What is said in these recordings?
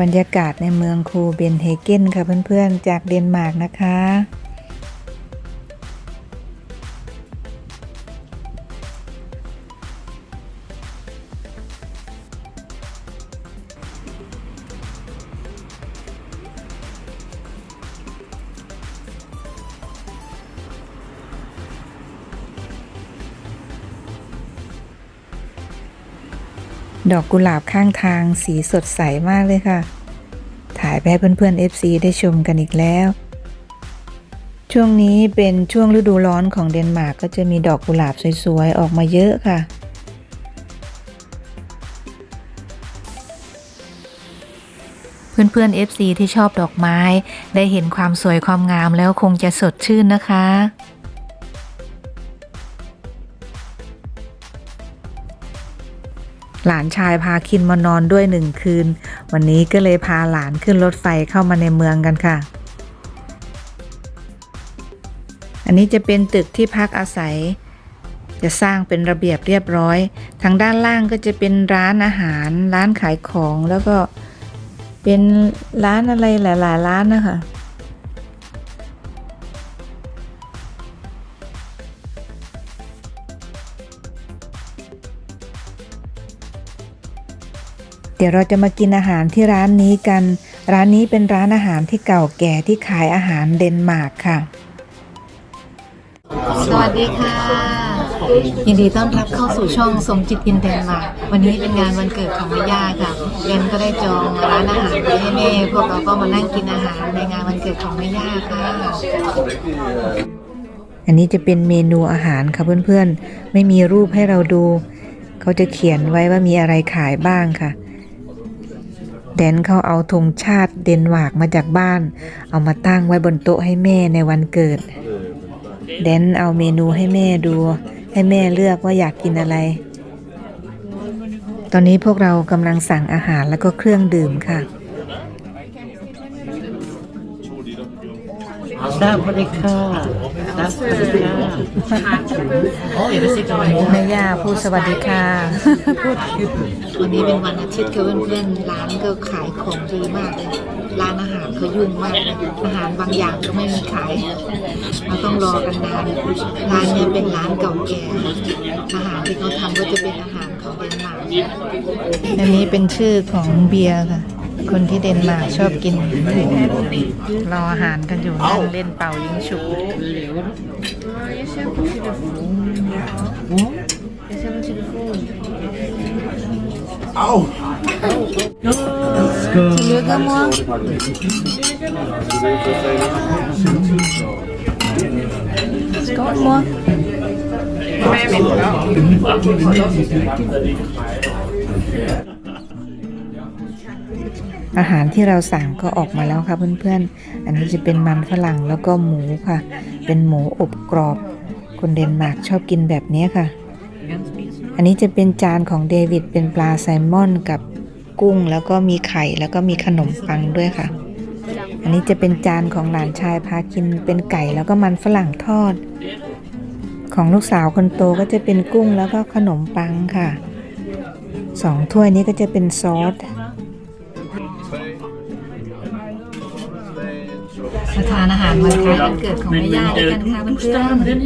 บรรยากาศในเมืองโคเบนเฮเกนค่ะเพื่อนๆ จากเดนมาร์กนะคะ ดอกกุหลาบข้างทางสีสดใสมากเลยค่ะ ถ่ายไปให้เพื่อนๆ FC ได้ชมกันอีกแล้ว ช่วงนี้เป็นช่วงฤดูร้อนของเดนมาร์กก็จะมีดอกกุหลาบสวยๆ ออกมาเยอะค่ะ เพื่อนๆ FC ที่ชอบดอกไม้ ได้เห็นความสวยความงามแล้วคงจะสดชื่นนะคะ หลานชายพาคินมานอนด้วยหนึ่งคืน วันนี้ก็เลยพาหลานขึ้นรถไฟเข้ามาในเมืองกันค่ะ อันนี้จะเป็นตึกที่พักอาศัย จะสร้างเป็นระเบียบเรียบร้อย ทางด้านล่างก็จะเป็นร้านอาหาร ร้านขายของแล้วก็เป็นร้านอะไรหลาย ๆ ร้านนะคะ เดี๋ยวเราจะมากินอาหารที่ร้านนี้กัน ร้านนี้เป็นร้านอาหารที่เก่าแก่ที่ขายอาหารเดนมาร์กค่ะ สวัสดีค่ะ ยินดีต้อนรับเข้าสู่ช่องสมจิตอินเดนมาร์กวันนี้เป็นงานวันเกิดของแม่ย่าค่ะเรนก็ได้จองร้านอาหารไว้ให้แม่พวกเราก็มานั่งกินอาหารในงานวันเกิดของแม่ย่าค่ะอันนี้จะเป็นเมนูอาหารค่ะเพื่อนๆ ไม่มีรูปให้เราดู เขาจะเขียนไว้ว่ามีอะไรขายบ้างค่ะ แดนเขาเอาธงชาติเดนมาร์กมาจากบ้าน เอามาตั้งไว้บนโต๊ะให้แม่ในวันเกิด แดนเอาเมนูให้แม่ดู ให้แม่เลือกว่าอยากกินอะไร ตอนนี้พวกเรากำลังสั่งอาหารแล้วก็เครื่องดื่มค่ะ ทราบเลยค่ะทราบเลยค่ะโอ้ยไม่ใช่จอยแม่ย่าพูดสวัสดีค่ะพูดวันนี้เป็นวันอาทิตย์ค่ะเพื่อนๆร้านก็ขายของดีมากเลยร้านอาหารเขายุ่งมากนะอาหารบางอย่างก็ไม่มีขาย เราต้องรอกันนานร้านเนี้เป็นร้านเก่าแก่ อาหารที่เขาทำก็จะเป็นอาหารของเดนมาร์กอันนี้เป็นชื่อของเบียร์ค่ะ คนที่เดนมาร์กชอบกิน รออาหารกันอยู่นั่งเล่นเป่ายิงฉุบ Tu veux comme moi Comme moi อาหารที่เราสั่งก็ออกมาแล้วค่ะเพื่อนๆ อันนี้จะเป็นมันฝรั่งแล้วก็หมูค่ะ เป็นหมูอบกรอบ คนเดนมาร์กชอบกินแบบนี้ค่ะ อันนี้จะเป็นจานของเดวิดเป็นปลาแซลมอนกับกุ้งแล้วก็มีไข่แล้วก็มีขนมปังด้วยค่ะ อันนี้จะเป็นจานของหลานชายพากินเป็นไก่แล้วก็มันฝรั่งทอด ของลูกสาวคนโตก็จะเป็นกุ้งแล้วก็ขนมปังค่ะสองถ้วยนี้ก็จะเป็นซอส มาทานอาหารวันคล้ายวันเกิดของแม่ย่าด้วยกันค่ะเพื่อน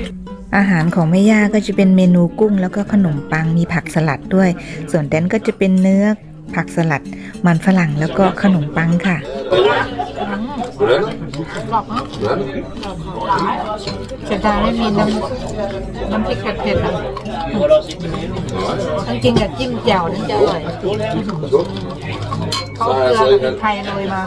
ๆอาหารของแม่ย่าก็จะเป็นเมนูกุ้งแล้วก็ขนมปังมีผักสลัดด้วย ส่วนแดนก็จะเป็นเนื้อผักสลัด มันฝรั่งแล้วก็ขนมปังค่ะเสียดายไม่มีน้ำน้ำพริกเผ็ดๆอะต้องกินกับจิ้มแจ่วถึงจะอร่อยเขาเอาเกลือกับพริกไทยโรยมา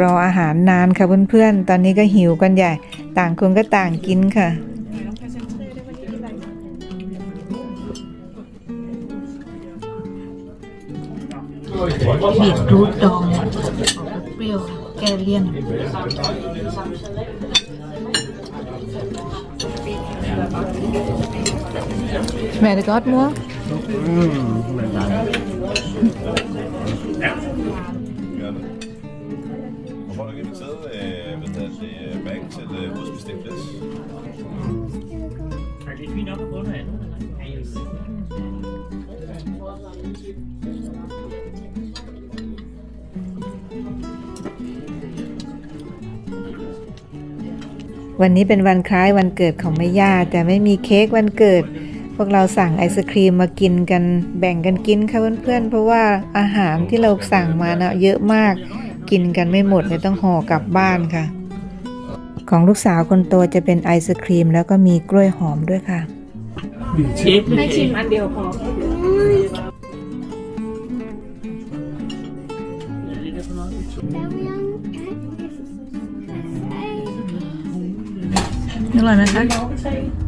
รออาหารนานค่ะเพื่อนๆ ตอนนี้ก็หิวกันใหญ่ ต่างคนก็ต่างกินค่ะ บีทรูทดองออกเปรี้ยวแก้เลี่ยน Smager det godt, mor? Og folk har inviteret øh, hvad hedder det, øh, bag til øh, hovedspistegt plads. วันนี้เป็นวันคล้ายวันเกิดของแม่ย่าแต่ไม่มีเค้กวันเกิด พวกเราสั่งไอศครีมมากินกันแบ่งกันกินค่ะเพื่อนๆ เพราะว่าอาหารที่เราสั่งมานะเยอะมากกินกันไม่หมดเลยต้องห่อกลับบ้านค่ะ ของลูกสาวคนโตจะเป็นไอศครีมแล้วก็มีกล้วยหอมด้วยค่ะให้ชิมอันเดียวพออร่อยไหมคะ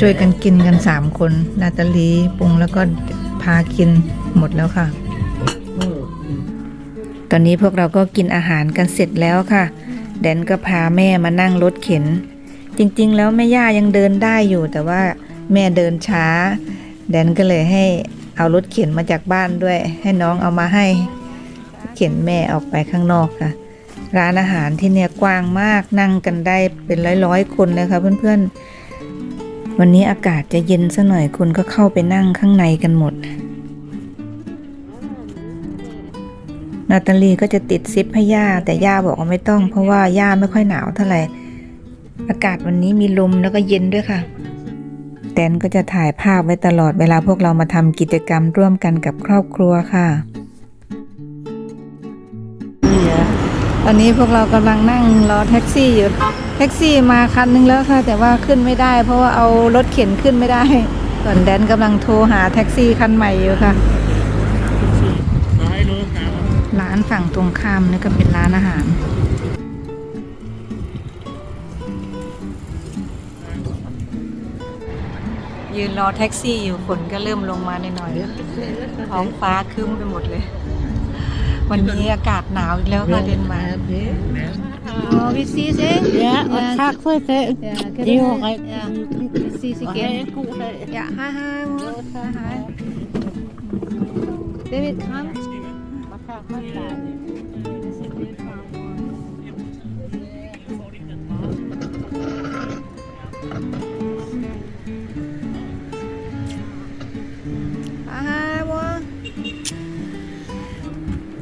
ช่วยกันกินกันสามคนนาตาลีปรุงแล้วก็พากินหมดแล้วค่ะ ตอนนี้พวกเราก็กินอาหารกันเสร็จแล้วค่ะ แดนก็พาแม่มานั่งรถเข็น จริงๆ แล้วแม่ย่ายังเดินได้อยู่ แต่ว่าแม่เดินช้า แดนก็เลยให้เอารถเข็นมาจากบ้านด้วย ให้น้องเอามาให้เข็นแม่ออกไปข้างนอกค่ะ ร้านอาหารที่เนี่ยกว้างมากนั่งกันได้เป็นร้อยๆคนเลยค่ะเพื่อนๆ วันนี้อากาศจะเย็นซะหน่อยคนก็เข้าไปนั่งข้างในกันหมด นาตาลีก็จะติดซิปให้ย่าแต่ย่าบอกว่าไม่ต้อง เพราะว่าย่าไม่ค่อยหนาวเท่าไหร่ อากาศวันนี้มีลมแล้วก็เย็นด้วยค่ะ แตนก็จะถ่ายภาพไว้ตลอดเวลาพวกเรามาทำกิจกรรมร่วมกันกับครอบครัวค่ะ ตอนนี้พวกเรากำลังนั่งรอแท็กซี่อยู่ แท็กซี่มาคันนึงแล้วค่ะ แต่ว่าขึ้นไม่ได้ เพราะว่าเอารถเข็นขึ้นไม่ได้ ส่วนแดนกำลังโทรหาแท็กซี่คันใหม่อยู่ค่ะ ร้านฝั่งตรงข้ามนี่ก็เป็นร้านอาหาร ยืนรอแท็กซี่อยู่ฝนก็เริ่มลงมาหน่อยๆท้องฟ้าครึ้มไปหมดเลย วันนี้อากาศหนาวอีกแล้วค่ะเดนมาร์กอ๋อวิซีเซ่ Ja, og tak for det. Det er jo rigtigt. Ja, vi ses Og igen. have en god dag. Ja, hej hej. mor. Hej hej. David, kram.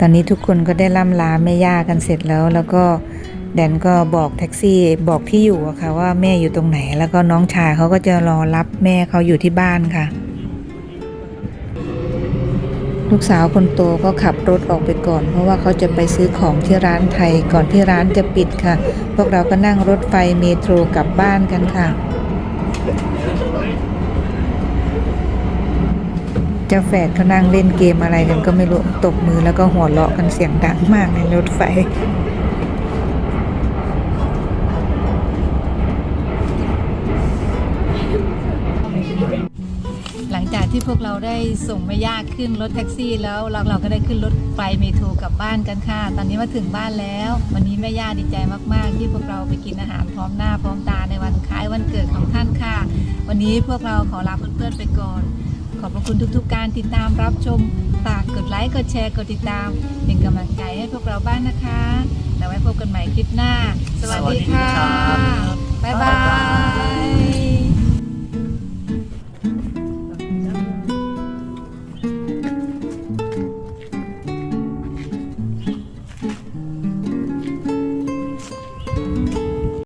ตอนนี้ทุกคนก็ได้ล่ำลาแม่ย่ากันเสร็จแล้ว แล้วก็แดนก็บอกแท็กซี่บอกที่อยู่อะค่ะว่าแม่อยู่ตรงไหน แล้วก็น้องชายเขาก็จะรอรับแม่เขาอยู่ที่บ้านค่ะ ลูกสาวคนโตก็ขับรถออกไปก่อน เพราะว่าเขาจะไปซื้อของที่ร้านไทยก่อนที่ร้านจะปิดค่ะ พวกเราก็นั่งรถไฟเมโทรกลับบ้านกันค่ะ จ้าแฝดเขานั่งเล่นเกมอะไรกันก็ไม่รู้ตบมือแล้วก็หัวเราะกันเสียงดังมากในรถไฟหลังจากที่พวกเราได้ส่งแม่ย่าขึ้นรถแท็กซี่ แล้วเราเราก็ได้ขึ้นรถไฟเมโทรกลับบ้านกันค่ะ ตอนนี้มาถึงบ้านแล้ว วันนี้แม่ย่าดีใจมาก ๆ ที่พวกเราไปกินอาหารพร้อมหน้าพร้อมตาในวันคล้ายวันเกิดของท่านค่ะ วันนี้พวกเราขอลาเพื่อน ๆ ไปก่อน ขอบพระคุณทุกๆ การติดตามรับชมฝากกดไลค์กดแชร์กดติดตาม เป็นกำลังใจให้พวกเราบ้างนะคะ แล้วไว้พบกันใหม่คลิปหน้า สวัสดีค่ะ บ๊ายบาย